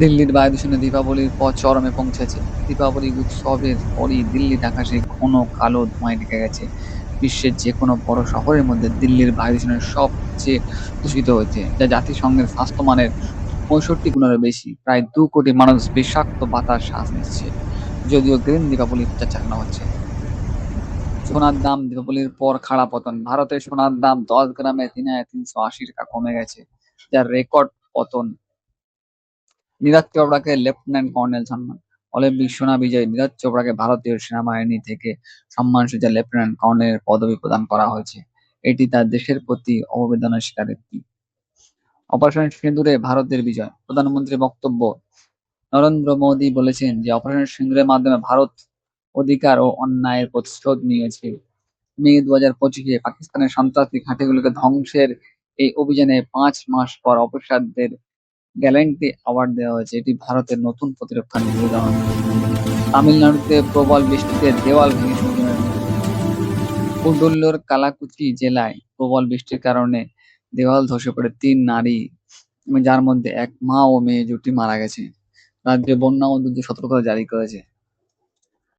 দিল্লির বায়ু দূষণে দীপাবলির পর চরমে পৌঁছেছে। দীপাবলি উৎসবের পরই দিল্লির আকাশে ঘন কালো ধোঁয়ায় ঢেকে গেছে। বিশ্বের যে কোনো বড় শহরের মধ্যে দিল্লির বায়ু দূষণের সবচেয়ে দূষিত হয়েছে, যা জাতিসংঘের স্বাস্থ্যমানের পঁয়ষট্টি গুণেরও বেশি। প্রায় দু কোটি মানুষ বিষাক্ত বাতাস শ্বাস নিচ্ছে, যদিও গ্রিন দীপাবলি প্রচার চালানো হচ্ছে। সোনার দাম দীপাবলির পর খাড়া পতন। ভারতের সোনার দাম দশ গ্রামে তিন হাজার তিনশো আশি টাকা কমে গেছে, যার রেকর্ড পতন নীরজ চোপড়াকে লেফটেন্যান্ট কর্নেল সম্মান, অলিম্পিক সোনা বিজয়ী নীরাজ চোপড়াকে ভারতীয় সেনাবাহিনী থেকে সম্মানসূচক লেফটেন্যান্ট কর্নেলের পদবি প্রদান করা হয়েছে। এটি তার দেশের প্রতি অবদানের স্বীকারোক্তি অপারেশন সিঁদুরে ভারতের বিজয়। প্রধানমন্ত্রীর বক্তব্য, নরেন্দ্র মোদী বলেছেন যে, অপারেশন সিঁদুরের মাধ্যমে ভারত অধিকার ও অন্যায়ের প্রতিশোধ নিয়েছে। মে দু হাজার পঁচিশে পাকিস্তানের সন্ত্রাসী ঘাঁটিগুলোকে ধ্বংসের এই অভিযানে পাঁচ মাস পর অফিসারদের গ্যালেন্টি অ্যাওয়ার্ড দেওয়া হয়েছে। এটি ভারতের নতুন প্রতিরক্ষা নিবেদন তামিলনাড়ুতে প্রবল বৃষ্টিতে দেওয়াল ভেঙে কুডুল্লোর কালাকুচি জেলায় প্রবল বৃষ্টির কারণে দেওয়াল ধসে পড়ে তিন নারী, যার মধ্যে এক মা ও মেয়ে জুটি মারা গেছে। রাজ্যে বন্যা ও দুর্যোগ সতর্কতা জারি করেছে।